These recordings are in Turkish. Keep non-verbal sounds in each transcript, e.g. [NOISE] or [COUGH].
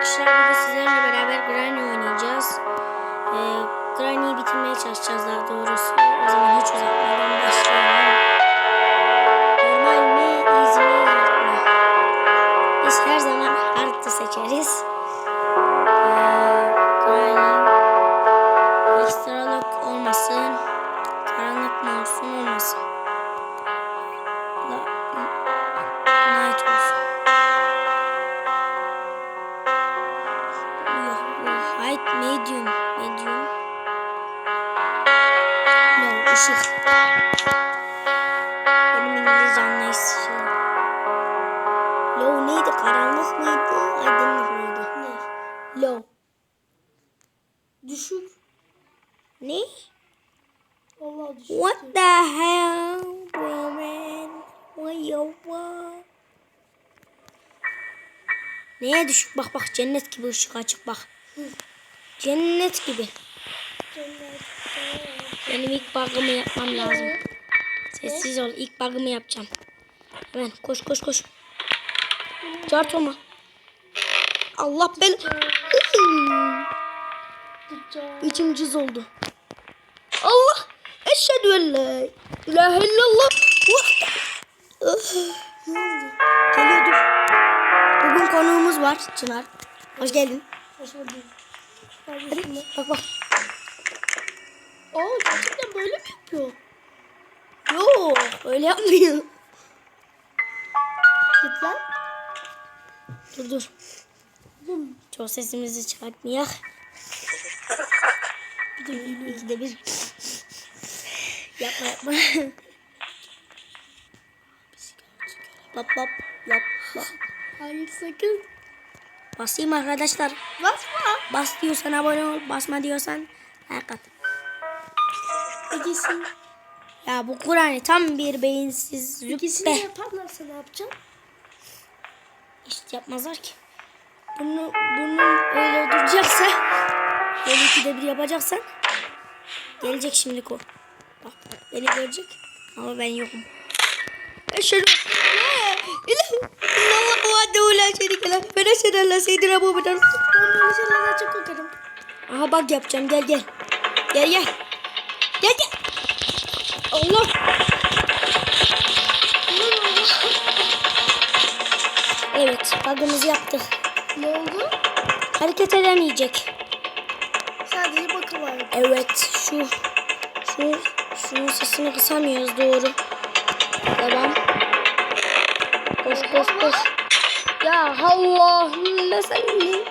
arkadaşlar bugün sizlerle beraber Granny oynayacağız. Ee, Granny'yi bitirmeye çalışacağız daha doğrusu. O zaman hiç uzatmadan başlayalım. Medium. Medium. No ışık. Benim İngilizce anlayışım. Low neydi? Karanlık mıydı? Aydınlık mıydı? Ne? Low. Düşük. Ne? Allah düşük. What the hell, bro man? What you want? Neye düşük? Bak bak cennet gibi ışık açık bak. Cennet gibi. Benim ilk bug'ımı yapmam lazım. Sessiz ol. İlk bug'ımı yapacağım. Hemen koş koş koş. Cart olma. Allah ben... İçim cız oldu. Allah! Eşhedü en la ilahe illallah. Geliyor dur. Bugün konuğumuz var Çınar. Hoş geldin. Hoş bulduk. Hadi bak bak. Aa gerçekten böyle mi yapıyor? Yok öyle yapmıyor. Git lan. Dur dur. Çok sesimizi çıkartmayak. Bir de bir, ikide bir. yapma yapma. Lap lap lap lap. Hayır sakın. Basayım arkadaşlar. Basma. Bas diyorsan abone ol. Basma diyorsan like at. İkisini, Ya bu Kur'an'ı tam bir beyinsiz ikisini züppe. yaparlarsa ne yapacaksın? İşte yapmazlar ki. Bunu, bunu öyle duracaksa böyle ikide bir yapacaksan gelecek şimdi o. Bak beni görecek ama ben yokum. Eşhedü en la seyyidina Muhammeden Ben böyle şeylerden çok korkarım. Aha bak yapacağım gel gel. Gel gel. Gel gel. Allah. Evet bug'ımızı yaptık. Ne oldu? Hareket edemeyecek. Sadece bakı var. Evet şu şu şunun sesini kısamıyoruz doğru. Devam. Koş koş koş. Ya Allah'ım salli.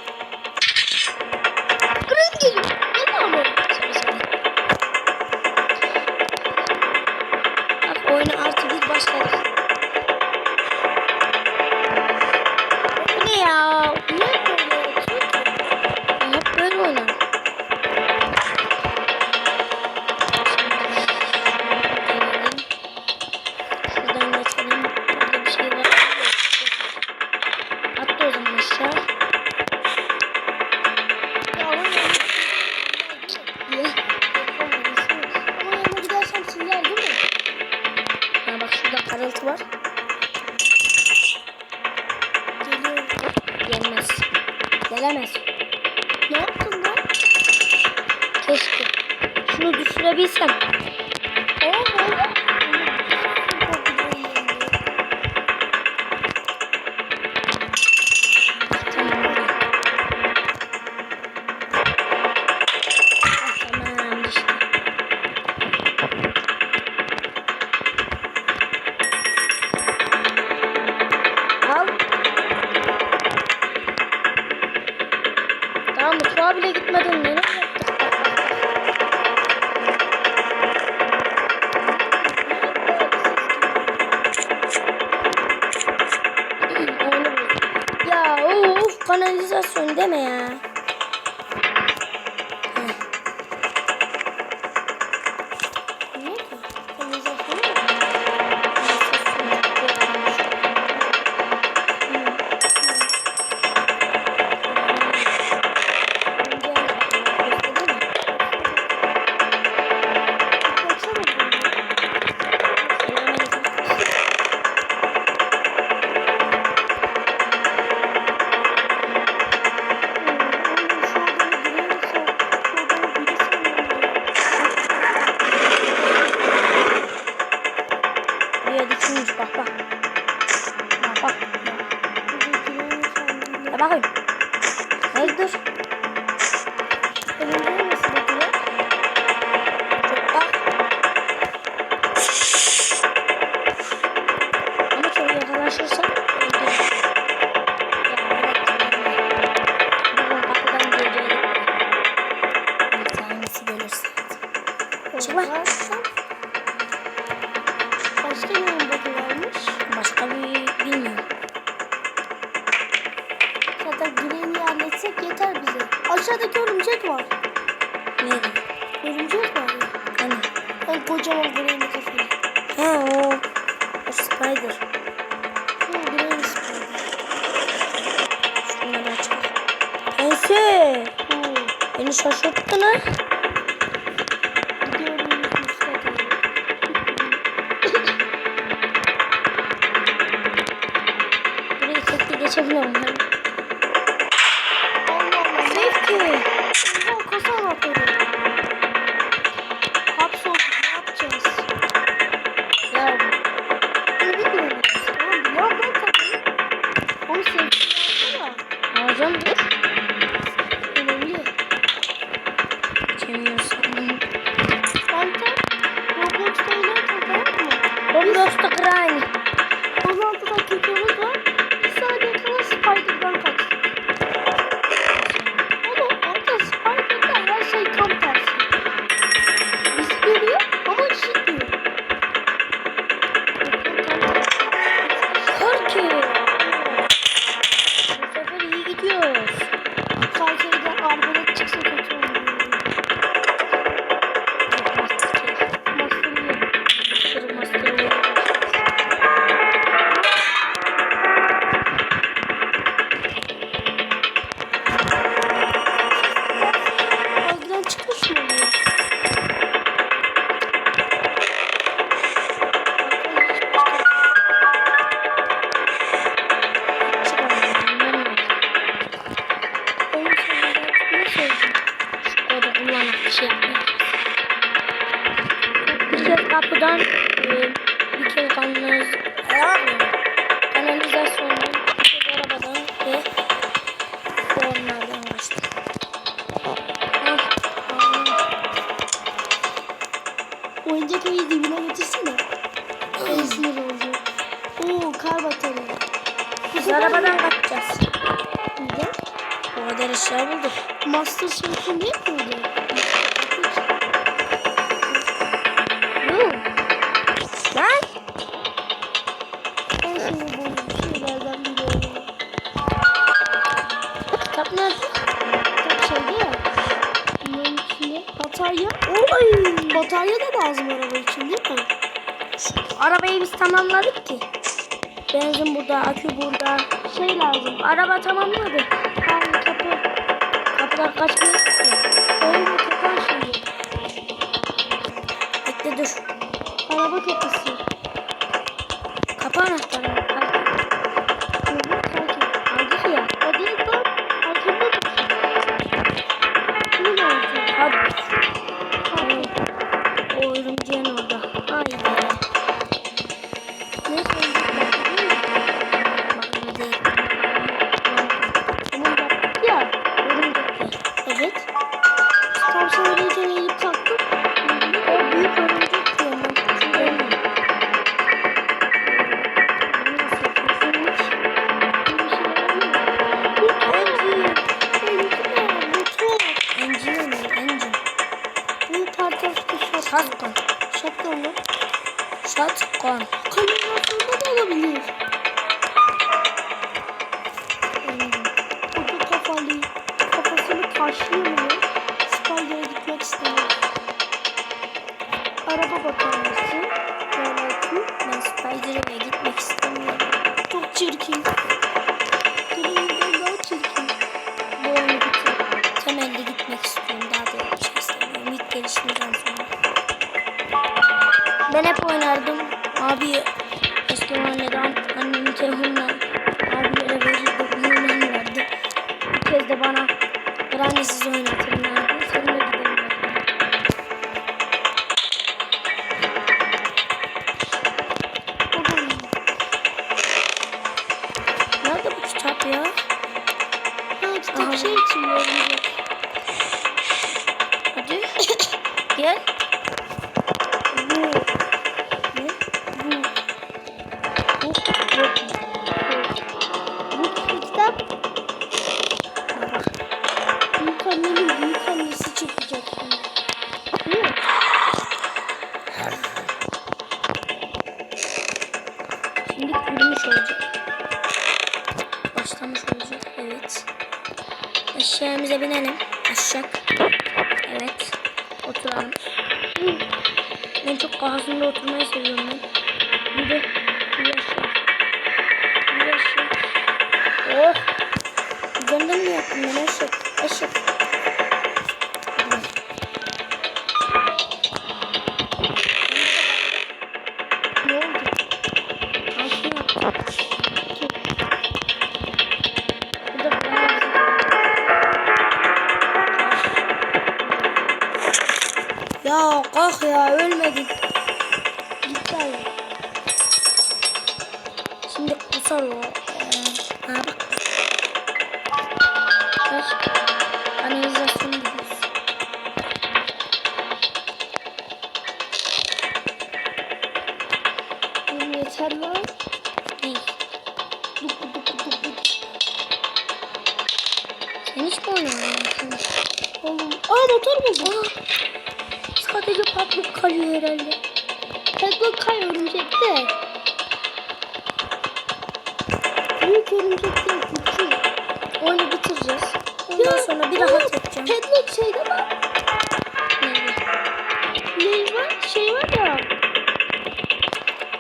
çıkarsam başka bir bug'ı varmış. Başka bir bilmiyorum. Zaten green'i halletsek yeter bize. Aşağıdaki örümcek var. Nerede? Örümcek var ya. Hani? Ay kocaman green'i kafayı. He o. O spider. Hı, green spider. Şunları açalım. Neyse. Beni şaşırttın ha. Đồng. e, bütün kanalımız kanalizasyondan arabadan ve onlardan geçtik. Ah, ah. Oyuncak ayı dibine getirsene. En sinir olacak. Oo kar batarya. Biz arabadan kaçacağız. Neden? O kadar eşya bulduk. Master Chef'in değil mi biz tamamladık ki. Benzin burada, akü burada. Şey lazım, araba tamamladı. Tamam, kapı. Kapılar kaçmıyor ki. Oyunu kapan şimdi. Bekle dur. Araba kapısı. Kapı anahtarı. çirkin. Şey Eşeğimize binelim. Aşağı. Evet. Oturalım. Ben çok kafasında oturmayı seviyorum ben. Yürü. Yürü Ya kalk ya ölmedin. Gitti. Şimdi kusar o. Ee, ha bak. Ver. Kanalizasyonu gidiyoruz. Oğlum yeter lan. Değil. Duk duk duk duk duk. Sen hiç mi oynamıyorsun? Oğlum. Aa motor buldum. Aa, sadece patlak kalıyor herhalde. Pedlo kay örümcekte. Büyük örümcekte küçük. Oyunu bitireceğiz. Ondan sonra bir rahat yapacağım. Pedlo şeyde var. Ne var? Şey var ya.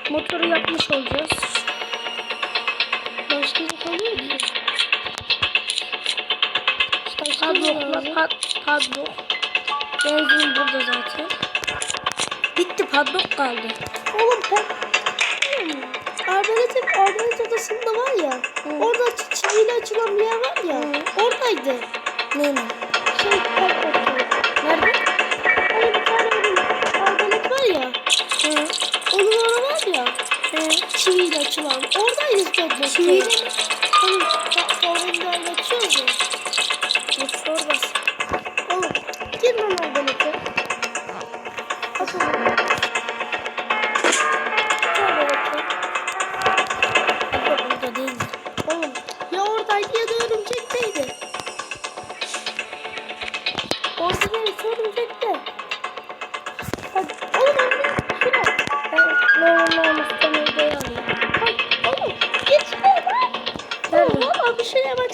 Motoru yapmış olacağız. Başka bir kalıyor ki. Padlock'la pad, padlock. Benzin burada zaten. Bitti padlock kaldı. Oğlum ped... Hmm. Arbaletin arbalet odasında var ya. Hı. Orada çi- çiviyle açılan bir yer var ya. Hı. Oradaydı. Ne ne? Şey pedlo. Nerede? Hani bir tane böyle arbalet var ya. Hı. Onun orada var ya. Hı. Çiviyle açılan. Oradaydı pedlo. Çiviyle mi? Hani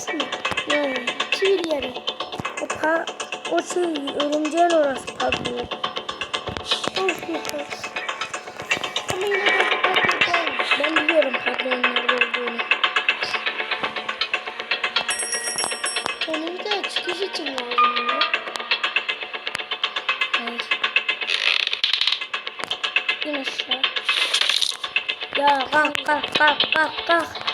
şuraya baksana. Ne? Çivili yere. O pa o şey örümceğin orası padlock. Of yok. Ama yine de ol. Ben biliyorum padlock'un nerede olduğunu. Onun da çıkış için lazım ya. Hayır. İn aşağı. Ya kalk kalk kalk kalk kalk.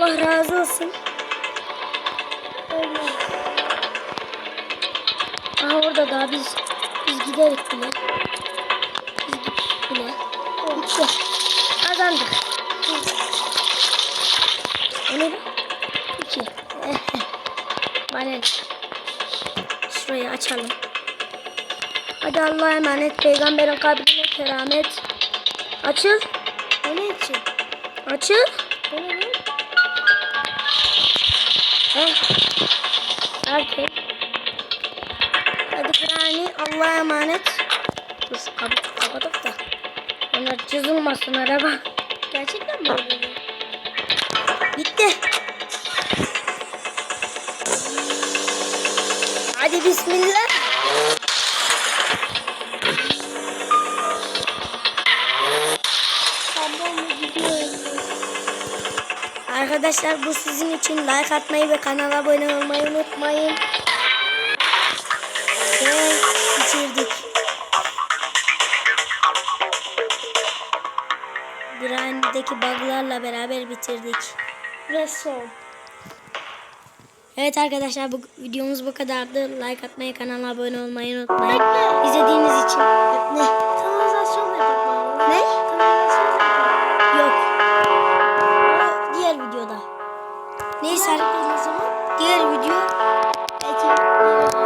Allah razı olsun. Olmaz. Aha orada daha biz biz giderik bile. Biz gittik bile. Bitti. Kazandık. O ne? İki. [LAUGHS] Bana? Şurayı açalım. Hadi Allah'a emanet. Peygamberin kabrine keramet. Açıl. O ne için? Açıl. Heh. Erkek. Hadi Granny Allah'a emanet. Dur şu kabı kapatıp da. Onlar çözülmasın araba. Gerçekten mi öyle? Bitti. Hadi bismillah. Arkadaşlar bu sizin için like atmayı ve kanala abone olmayı unutmayın. Ve bitirdik. Grind'deki bug'larla beraber bitirdik. Ve son. Evet arkadaşlar bu videomuz bu kadardı. Like atmayı, kanala abone olmayı unutmayın. İzlediğiniz için? Neyse değil o zaman? diğer video Belki